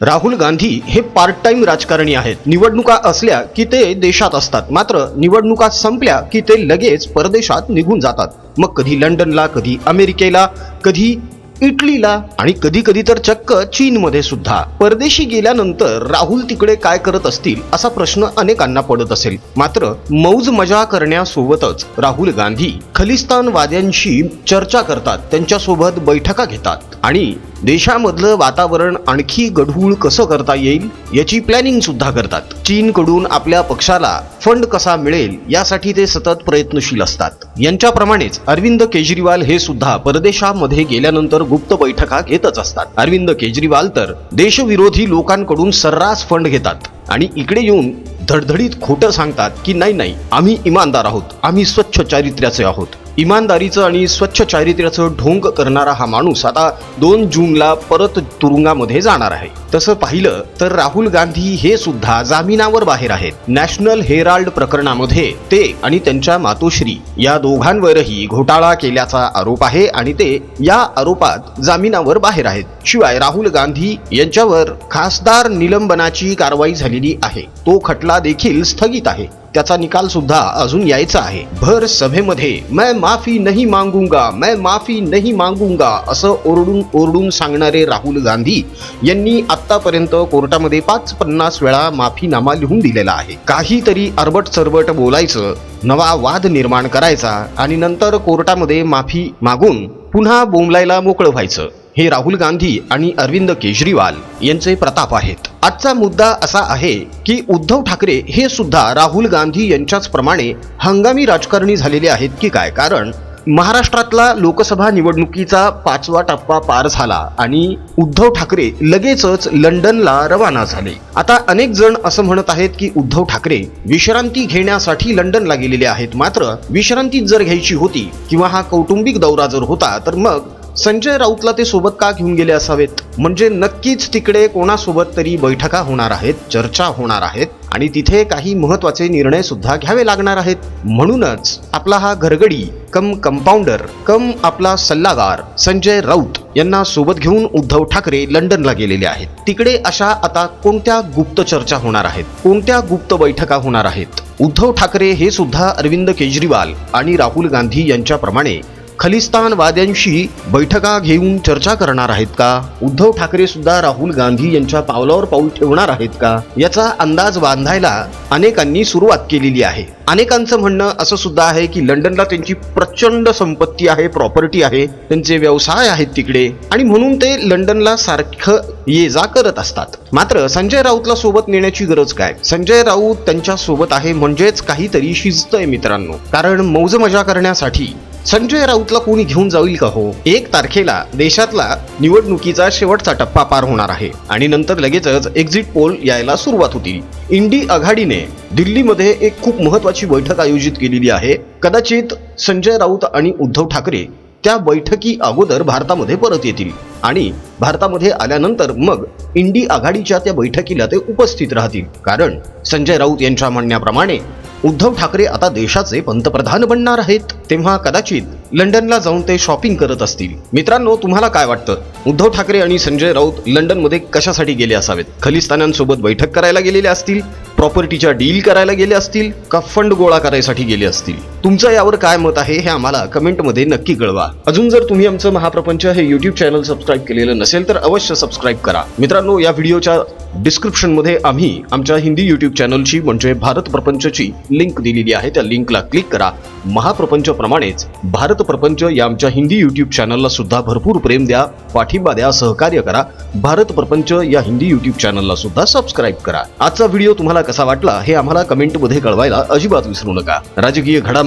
राहुल गांधी हे part time राजकारणी आहेत. निवडणुका असल्या की ते देशात असतात. मात्र निवडणुका संपल्या की ते लगेच परदेशात निघून जातात. मग कधी लंडनला कधी अमेरिकेला कधी इटलीला आणि कधी कधी तर चक्क चीनमध्ये सुद्धा. परदेशी गेल्यानंतर राहुल तिकडे काय करत असतील असा प्रश्न अनेकांना पडत असेल. मात्र मौज मजा करण्यासोबतच राहुल गांधी खलिस्तानवाद्यांशी चर्चा करतात त्यांच्यासोबत बैठका घेतात आणि देशामधलं वातावरण आणखी गढूळ कसं करता येईल याची प्लॅनिंग सुद्धा करतात. चीनकडून आपल्या पक्षाला फंड कसा मिळेल यासाठी ते सतत प्रयत्नशील असतात. यांच्याप्रमाणेच अरविंद केजरीवाल हे सुद्धा परदेशामध्ये गेल्यानंतर गुप्त बैठका घेतच असतात. अरविंद केजरीवाल तर देशविरोधी लोकांकडून सर्रास फंड घेतात आणि इकडे येऊन धडधडीत खोटं सांगतात की नाही नाही आम्ही इमानदार आहोत. आम्ही स्वच्छ चारित्र्याचे आहोत. इमानदारीचं आणि स्वच्छ चारित्र्याचं ढोंग करणारा हा माणूस आता दोन जूनला परत तुरुंगामध्ये जाणार आहे. तसं पाहिलं तर राहुल गांधी हे सुद्धा जामिनावर बाहेर आहेत. नॅशनल हेराल्ड प्रकरणामध्ये ते आणि त्यांच्या मातोश्री या दोघांवरही घोटाळा केल्याचा आरोप आहे आणि ते या आरोपात जामिनावर बाहेर आहेत. शिवाय राहुल गांधी यांच्यावर खासदार निलंबनाची कारवाई झालेली आहे. तो खटला देखील स्थगित आहे. त्याचा निकाल सुद्धा अजून यायचा आहे. भर सभेमध्ये मैं माफी नाही मागूंगा मैं माफी नाही मागूंगा असं ओरडून ओरडून सांगणारे राहुल गांधी यांनी आतापर्यंत कोर्टामध्ये पाच पन्नास वेळा माफीनामा लिहून दिलेला आहे. काहीतरी अरबट सरबट बोलायचं नवा वाद निर्माण करायचा आणि नंतर कोर्टामध्ये माफी मागून पुन्हा बोंबलायला मोकळं व्हायचं. हे राहुल गांधी आणि अरविंद केजरीवाल यांचे प्रताप आहेत. आजचा मुद्दा असा आहे की उद्धव ठाकरे हे सुद्धा राहुल गांधी यांच्याच प्रमाणे हंगामी राजकारणी झालेले आहेत की काय? कारण महाराष्ट्रातला लोकसभा निवडणुकीचा पाचवा टप्पा पार झाला आणि उद्धव ठाकरे लगेचच लंडनला रवाना झाले. आता अनेक जण असं म्हणत आहेत की उद्धव ठाकरे विश्रांती घेण्यासाठी लंडनला गेलेले आहेत. मात्र विश्रांती जर घ्यायची होती किंवा हा कौटुंबिक दौरा जर होता तर मग संजय राऊतला ते सोबत का घेऊन गेले असावेत? म्हणजे नक्कीच तिकडे कोणासोबत तरी बैठका होणार आहेत चर्चा होणार आहेत आणि तिथे काही महत्त्वाचे निर्णय सुद्धा घ्यावे लागणार आहेत. म्हणूनच आपला हा घरगडी कम कंपाऊंडर कम आपला सल्लागार संजय राऊत यांना सोबत घेऊन उद्धव ठाकरे लंडनला गेलेले आहेत. तिकडे अशा आता कोणत्या गुप्त चर्चा होणार आहेत? कोणत्या गुप्त बैठका होणार आहेत? उद्धव ठाकरे हे सुद्धा अरविंद केजरीवाल आणि राहुल गांधी यांच्याप्रमाणे खलिस्तानवाद्यांशी बैठका घेऊन चर्चा करणार आहेत का? उद्धव ठाकरे सुद्धा राहुल गांधी यांच्या पावलावर पाऊल ठेवणार आहेत का? याचा अंदाज बांधायला अनेकांनी सुरुवात केलेली आहे. अनेकांचं म्हणणं असं सुद्धा आहे की लंडनला त्यांची प्रचंड संपत्ती आहे प्रॉपर्टी आहे त्यांचे व्यवसाय आहेत तिकडे. आणि म्हणून ते लंडनला सारखं ये जा करत असतात. मात्र संजय राऊतला सोबत नेण्याची गरज काय? संजय राऊत त्यांच्यासोबत आहे म्हणजेच काहीतरी शिजतंय मित्रांनो. कारण मौज मजा करण्यासाठी संजय राऊतला कोणी घेऊन जाईल का हो? एक तारखेला देशातला निवडणुकीचा शेवटचा टप्पा पार होणार आहे. आणि नंतर लगेचच एक्झिट पोल यायला सुरुवात होतील. इंडी आघाडीने दिल्लीमध्ये एक खूप महत्वाची बैठक आयोजित केलेली आहे. कदाचित संजय राऊत आणि उद्धव ठाकरे त्या बैठकी अगोदर भारतामध्ये परत येतील. आणि भारतामध्ये आल्यानंतर मग इंडी आघाडीच्या त्या बैठकीला ते उपस्थित राहतील. कारण संजय राऊत यांच्या म्हणण्याप्रमाणे उद्धव ठाकरे आता देशाचे पंतप्रधान बनणार आहेत. तेव्हा कदाचित लंडनला जाऊन ते शॉपिंग करत असतील. मित्रांनो तुम्हाला काय वाटतं? उद्धव ठाकरे आणि संजय राऊत लंडनमध्ये कशासाठी गेले असावेत? खलिस्तानांसोबत बैठक करायला गेलेले असतील? प्रॉपर्टीच्या डील करायला गेले असतील? का फंड गोळा करायसाठी गेले असतील? तुमचं यावर काय मत आहे हे आम्हाला कमेंटमध्ये नक्की कळवा. अजून जर तुम्ही आमचं महाप्रपंच हे युट्यूब चॅनल सबस्क्राईब केलेलं नसेल तर अवश्य सबस्क्राईब करा. मित्रांनो या व्हिडिओच्या डिस्क्रिप्शनमध्ये आम्ही आमच्या हिंदी युट्यूब चॅनलची म्हणजे भारत प्रपंचची लिंक दिलेली आहे. त्या लिंकला क्लिक करा. महाप्रपंच प्रमाणेच भारत प्रपंच या आमच्या हिंदी युट्यूब चॅनलला सुद्धा भरपूर प्रेम द्या पाठिंबा द्या सहकार्य करा. भारत प्रपंच या हिंदी युट्यूब चॅनलला सुद्धा सबस्क्राईब करा. आजचा व्हिडिओ तुम्हाला कसा वाटला हे आम्हाला कमेंटमध्ये कळवायला अजिबात विसरू नका. राजकीय